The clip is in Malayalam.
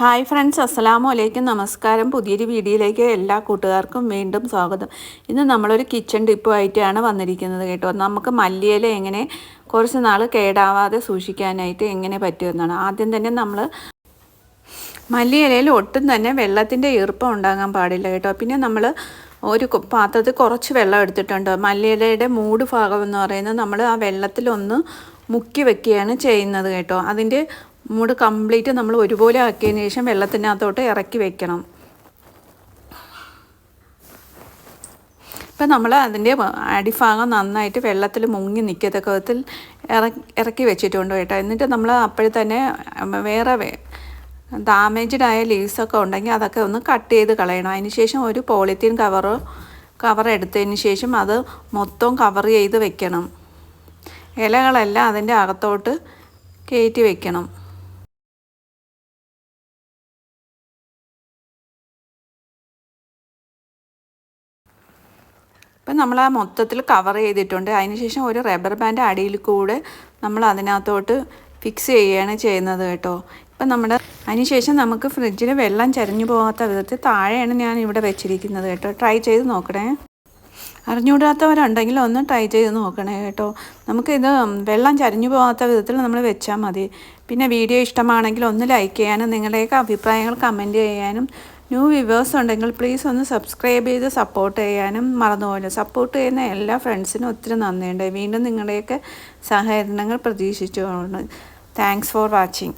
ഹായ് ഫ്രണ്ട്സ് അസ്സലാമു അലൈക്കും നമസ്കാരം. പുതിയൊരു വീഡിയോയിലേക്ക് എല്ലാ കൂട്ടുകാർക്കും വീണ്ടും സ്വാഗതം. ഇന്ന് നമ്മളൊരു കിച്ചൺ ടിപ്പുമായിട്ടാണ് വന്നിരിക്കുന്നത് കേട്ടോ. നമുക്ക് മല്ലിയില എങ്ങനെ കുറച്ച് നാൾ കേടാവാതെ സൂക്ഷിക്കാനായിട്ട് എങ്ങനെ പറ്റുമെന്നാണ്. ആദ്യം തന്നെ നമ്മൾ മല്ലിയിലയിൽ ഒട്ടും തന്നെ വെള്ളത്തിന്റെ ഈർപ്പം ഉണ്ടാകാൻ പാടില്ല കേട്ടോ. പിന്നെ നമ്മൾ ഒരു പാത്രത്തിൽ കുറച്ച് വെള്ളം എടുത്തിട്ടുണ്ട്. മല്ലിയിലയുടെ മൂട് ഭാഗം എന്ന് പറയുന്നത് നമ്മൾ ആ വെള്ളത്തിലൊന്ന് മുക്കി വെക്കുകയാണ് ചെയ്യുന്നത് കേട്ടോ. അതിന്റെ മൂട് കംപ്ലീറ്റ് നമ്മൾ ഒരുപോലെ ആക്കിയതിന് ശേഷം വെള്ളത്തിനകത്തോട്ട് ഇറക്കി വെക്കണം. ഇപ്പം നമ്മൾ അതിന്റെ അടിഭാഗം നന്നായിട്ട് വെള്ളത്തിൽ മുങ്ങി നിൽക്കത്തക്ക വിധത്തിൽ ഇറക്കി വെച്ചിട്ടുണ്ട് കേട്ടോ. എന്നിട്ട് നമ്മൾ അപ്പോഴേ തന്നെ വേറെ ഡാമേജ്ഡ് ആയ ലീവ്സൊക്കെ ഉണ്ടെങ്കിൽ അതൊക്കെ ഒന്ന് കട്ട് ചെയ്ത് കളയണം. അതിന് ശേഷം ഒരു പോളിത്തീൻ കവറ് കവർ എടുത്തതിന് ശേഷം അത് മൊത്തം കവർ ചെയ്ത് വെക്കണം. ഇലകളെല്ലാം അതിന്റെ അകത്തോട്ട് കയറ്റി വെക്കണം. ഇപ്പം നമ്മൾ ആ മൊത്തത്തിൽ കവർ ചെയ്തിട്ടുണ്ട്. അതിനുശേഷം ഒരു റബ്ബർ ബാൻഡ് അടിയിൽ കൂടെ നമ്മൾ അതിനകത്തോട്ട് ഫിക്സ് ചെയ്യുകയാണ് ചെയ്യുന്നത് കേട്ടോ. ഇപ്പം നമ്മുടെ അതിനുശേഷം നമുക്ക് ഫ്രിഡ്ജിൽ വെള്ളം ചരിഞ്ഞു പോകാത്ത വിധത്തിൽ താഴെയാണ് ഞാൻ ഇവിടെ വെച്ചിരിക്കുന്നത് കേട്ടോ. ട്രൈ ചെയ്ത് നോക്കണേ. അറിഞ്ഞുകൂടാത്തവരുണ്ടെങ്കിൽ ഒന്ന് ട്രൈ ചെയ്ത് നോക്കണേ കേട്ടോ. നമുക്കിത് വെള്ളം ചരിഞ്ഞു പോകാത്ത വിധത്തിൽ നമ്മൾ വെച്ചാൽ മതി. പിന്നെ വീഡിയോ ഇഷ്ടമാണെങ്കിൽ ഒന്ന് ലൈക്ക് ചെയ്യാനും നിങ്ങളുടെയൊക്കെ അഭിപ്രായങ്ങൾ കമന്റ് ചെയ്യാനും ന്യൂ വ്യൂവേഴ്സ് ഉണ്ടെങ്കിൽ പ്ലീസ് ഒന്ന് സബ്സ്ക്രൈബ് ചെയ്ത് സപ്പോർട്ട് ചെയ്യാനും മറന്നുപോലും സപ്പോർട്ട് ചെയ്യുന്ന എല്ലാ ഫ്രണ്ട്സിനും ഒത്തിരി നന്ദിയുണ്ട്. വീണ്ടും നിങ്ങളുടെയൊക്കെ സഹകരണങ്ങൾ പ്രതീക്ഷിച്ചുകൊണ്ട്. Thanks for watching